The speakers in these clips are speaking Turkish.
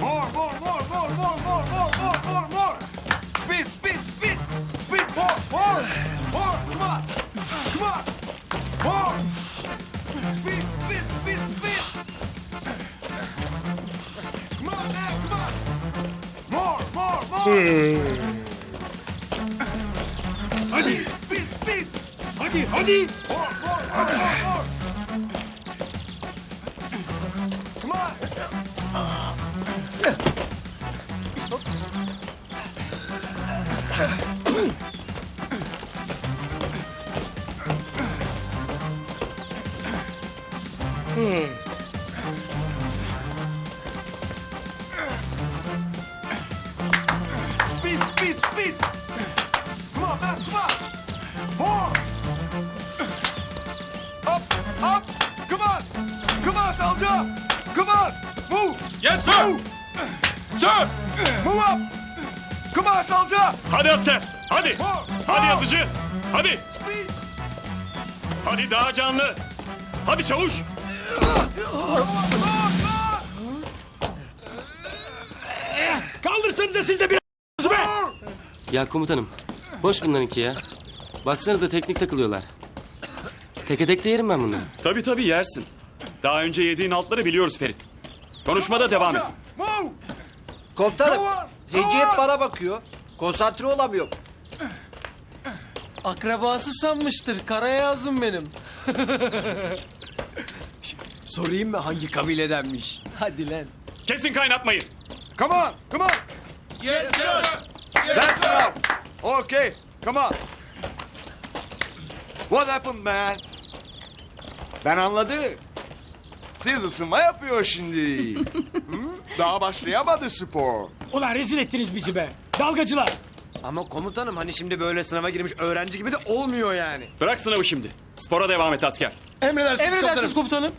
More, more, more, more, more, more, more, more, more, more. Speed, speed, speed, speed, more, more, more. Come on, come on, more. Speed, speed, speed, speed. Come on, man, come on. More, more, more. Hadi. Speed, speed. Hadi hadi. More, more, more, more, soldier. Come on. Move. Yes sir. Move. Sir. Move up. Come on, soldier. Hadi asker. Hadi. Hadi yazıcı. Hadi. Hadi daha canlı. Hadi çavuş. Kaldırsanıza siz de bir be. Ya komutanım, boş bunlarınki ya. Baksanıza teknik takılıyorlar. Teke tek de yerim ben bunu. Tabii tabii yersin. Daha önce yediğin altları biliyoruz Ferit. Konuşmada devam et. Komutanım, Go hep bana bakıyor. Konsantre olamıyorum. Akrabası sanmıştır. Kara yazım benim. Sorayım mı hangi kabiledenmiş? Hadi lan. Kesin kaynatmayı. Come on, come on. Yes, sir. That's enough. Okay, come on. What happened, man? Ben anladım. Siz ısınma yapıyor şimdi. Hı? Daha başlayamadı spor. Ulan rezil ettiniz bizi be. Dalgacılar. Ama komutanım hani şimdi böyle sınava girmiş öğrenci gibi de olmuyor yani. Bırak sınavı şimdi. Spora devam et asker. Emredersiniz, Emredersiniz komutanım.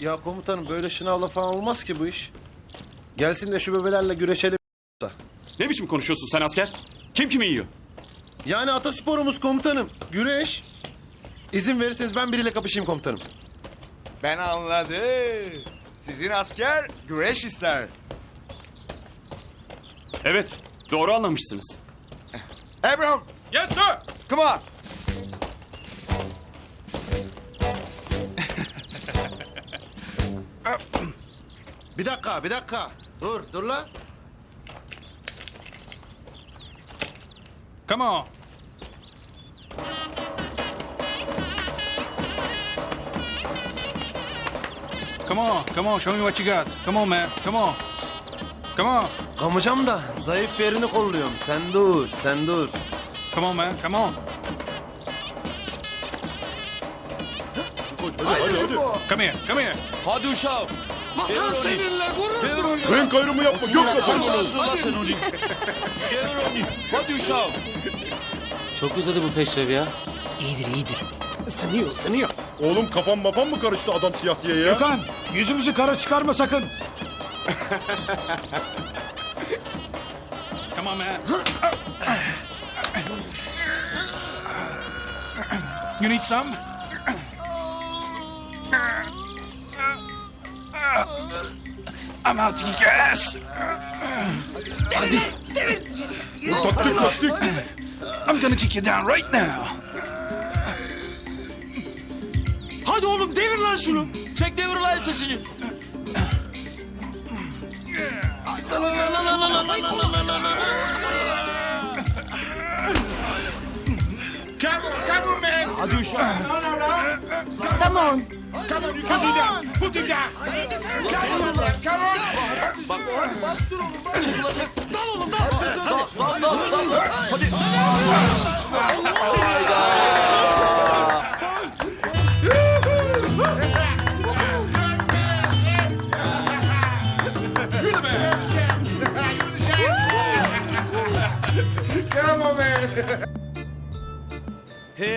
Ya komutanım böyle şınavla falan olmaz ki bu iş. Gelsin de şu bebelerle güreşelim. Ne biçim konuşuyorsun sen asker? Kim kimi yiyor? Yani atasporumuz komutanım. Güreş. İzin verirseniz ben biriyle kapışayım komutanım. Ben anladım. Sizin asker güreş ister. Evet. Doğru anlamışsınız. Abraham, Yes sir. come on. Bir dakika, bir dakika. Dur, dur la. Come on. Come on, come on, show me what you got. Come on man, come on. Come on, Kamacam da zayıf yerini kolluyorum. Sen dur, sen dur. come on man, come on. Hadi, hadi, hadi. Come here, come here. Hadi uşağım. Vatan seninle gurur duyuyor. Renk ayrımı yapma, yok yaparım. Hadi uşağım. Çok uzadı bu peşrev ya. Isınıyor, ısınıyor. Oğlum kafam mafam mı karıştı adam siyah diye ya? Gökhan, yüzümüzü kara çıkarma sakın. Come on man. You need some? I'm out to your ass. Taktik, taktik. I'm gonna kick you down right now. Hadi oğlum devir lan şunu. Çek devir lan sesini. Come on, come on man. Hadi uşağım. Come on. Come on, you can do that. Put him down. Come on, come on. Bak, bak, dur oğlum. Dal oğlum, dal. Dal, dal, dal. Hadi. Allah. Oh be.